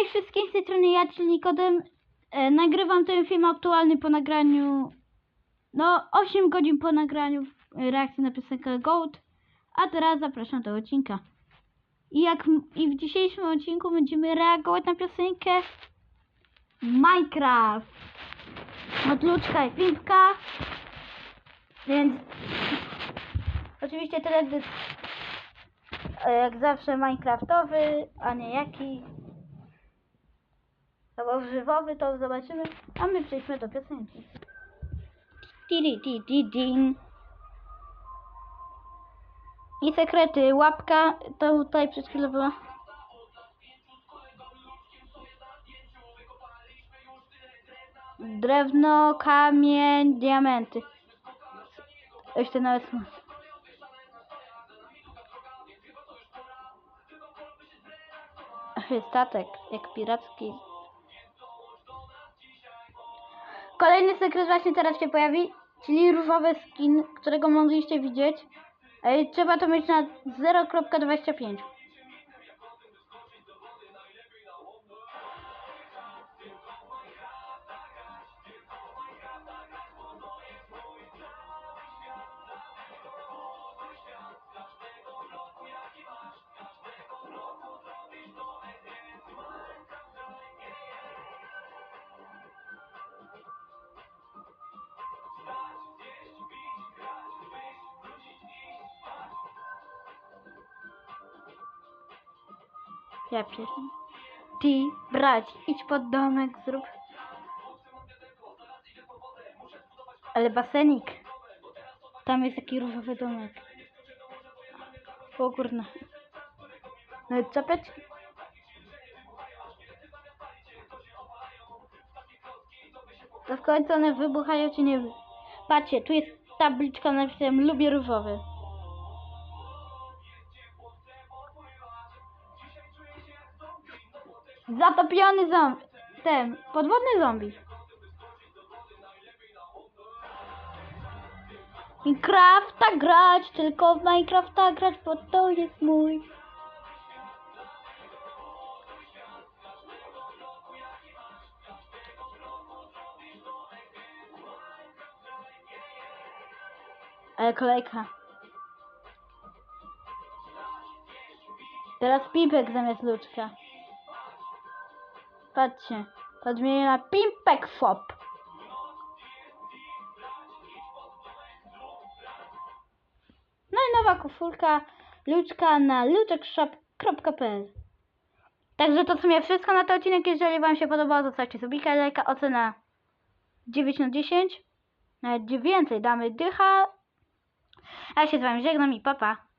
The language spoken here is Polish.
Cześć wszystkim, z tej strony ja, czyli Nikodem. E, nagrywam ten film aktualny po nagraniu, no 8 godzin po nagraniu reakcji na piosenkę Goat. A teraz zapraszam do odcinka. I, jak, I w dzisiejszym odcinku będziemy reagować na piosenkę Minecraft. Od i Pimpka. Więc oczywiście teledysk e, jak zawsze Minecraftowy, a nie jaki. Albo żywowy, to zobaczymy. A my przejdźmy do piosenki. Tiri, ti, ti, din. I sekrety, łapka, to tutaj przed chwilą była. Drewno, kamień, diamenty. Jeszcze nawet. Statek, jak piracki. Kolejny sekret właśnie teraz się pojawi, czyli różowy skin, którego mogliście widzieć. Trzeba to mieć na 0.25. Ja pierdolę. Ty, brać, idź pod domek, zrób. Ale basenik. Tam jest taki różowy domek. O kurna. No i czapeczki. To w końcu one wybuchają czy nie? Patrzcie, tu jest tabliczka napisem lubię różowy. Zatopiony zombie. Ten, podwodny zombie. Minecrafta grać, tylko w Minecrafta grać, bo to jest mój. Ale kolejka. Teraz pipek zamiast ludzka. Patrzcie, podmienię na Pimpek Fop. No i nowa koszulka luczka na luczekshop.pl Także to w sumie wszystko na ten odcinek. Jeżeli Wam się podobało, zostawcie subika, lajka, ocena 9 na 10. Nawet więcej damy dycha. A ja się z Wami żegnam i papa. Pa.